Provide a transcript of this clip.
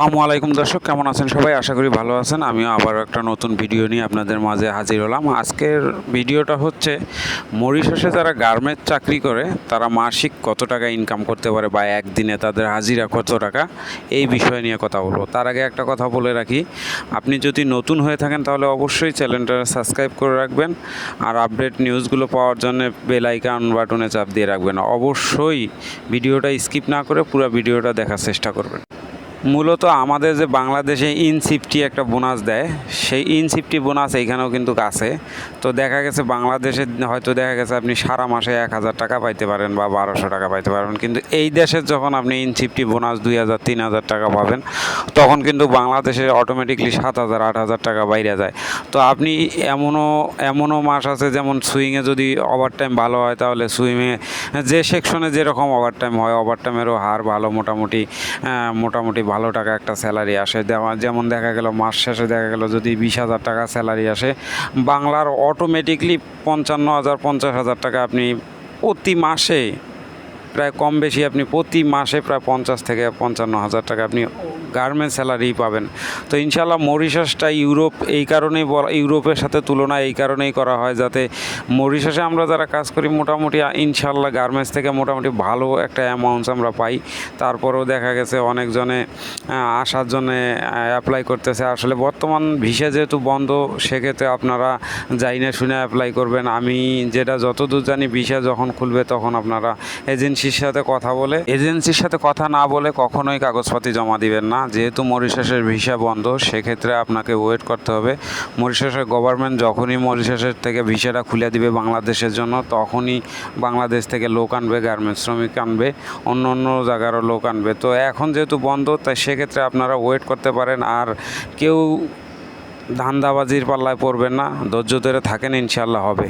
আসসালামু আলাইকুম দর্শক, কেমন আছেন সবাই? আশা করি ভালো আছেন। আমিও আবার একটা নতুন ভিডিও নিয়ে আপনাদের মাঝে হাজির হলাম। আজকের ভিডিওটা হচ্ছে, মরিশাসে যারা গার্মেন্টস চাকরি করে, তারা মাসিক কত টাকা ইনকাম করতে পারে বা একদিনে তাদের হাজিরা কত টাকা, এই বিষয় নিয়ে কথা বলব। তার আগে একটা কথা বলে রাখি, আপনি যদি নতুন হয়ে থাকেন, তাহলে অবশ্যই চ্যানেলটা সাবস্ক্রাইব করে রাখবেন আর আপডেট নিউজগুলো পাওয়ার জন্য বেল আইকন বাটনে চাপ দিয়ে রাখবেন। অবশ্যই ভিডিওটা স্কিপ না করে পুরো ভিডিওটা দেখার চেষ্টা করবেন। মূলত আমাদের যে বাংলাদেশে ইনসিফটি একটা বোনাস দেয়, সেই ইনসিফটি বোনাস এইখানেও কিন্তু আছে। তো দেখা গেছে বাংলাদেশে হয়তো দেখা গেছে আপনি সারা মাসে এক হাজার টাকা পাইতে পারেন বা বারোশো টাকা পাইতে পারেন কিন্তু এই দেশের যখন আপনি ইনসিফটি বোনাস দুই হাজার, তিন হাজার টাকা পাবেন, তখন কিন্তু বাংলাদেশে অটোমেটিকলি সাত হাজার, আট হাজার টাকা বাইরে যায়। তো আপনি এমনও এমনও মাস আছে যেমন সুইংয়ে যদি ওভার টাইম ভালো হয়, তাহলে সুইংয়ে যে সেকশনে যেরকম ওভার টাইম হয় ওভার টাইমেরও হার ভালো মোটামুটি মোটামুটি ভালো টাকা একটা স্যালারি আসে। যেমন- দেখা গেল মাস শেষে দেখা গেল যদি বিশ হাজার টাকা স্যালারি আসে, বাংলার অটোমেটিকলি পঞ্চান্ন হাজার, পঞ্চাশ হাজার টাকা আপনি প্রতি মাসে প্রায় কম বেশি আপনি প্রতি মাসে প্রায় পঞ্চাশ থেকে পঞ্চান্ন হাজার টাকা আপনি গার্মেন্টস স্যালারি পাবেন। তো ইনশাল্লাহ মরিশাসটা ইউরোপ এই কারণেই বলা, ইউরোপের সাথে তুলনা এই কারণেই করা হয় যাতে মরিশাসে আমরা যারা কাজ করি মোটামুটি ইনশাল্লাহ গার্মেন্টস থেকে মোটামুটি ভালো একটা অ্যামাউন্টস আমরা পাই। তারপরেও দেখা গেছে অনেকজনে আসার জন্যে অ্যাপ্লাই করতেছে। আসলে বর্তমান ভিসা যেহেতু বন্ধ, সেক্ষেত্রে আপনারা যাই না শুনে অ্যাপ্লাই করবেন। আমি যেটা যতদূর জানি, ভিসা যখন খুলবে তখন আপনারা এজেন্সির সাথে কথা বলে। এজেন্সির সাথে কথা না বলে কখনোই কাগজপাতি জমা দিবেন না। যেহেতু মরিশাসের ভিসা বন্ধ, সেক্ষেত্রে আপনাকে ওয়েট করতে হবে। মরিশাসের গভর্নমেন্ট যখনই মরিশাসের থেকে ভিসাটা খুলে দিবে বাংলাদেশের জন্য, তখনই বাংলাদেশ থেকে লোক আনবে গার্মেন্টস শ্রমিক আনবে, অন্য অন্য জায়গারও লোক আনবে। তো এখন যেহেতু বন্ধ, তাই সেক্ষেত্রে আপনারা ওয়েট করতে পারেন। আর কেউ ধান্দাবাজির পাল্লায় পড়বেন না। ধৈর্য ধরে থাকেন ইনশাল্লাহ হবে।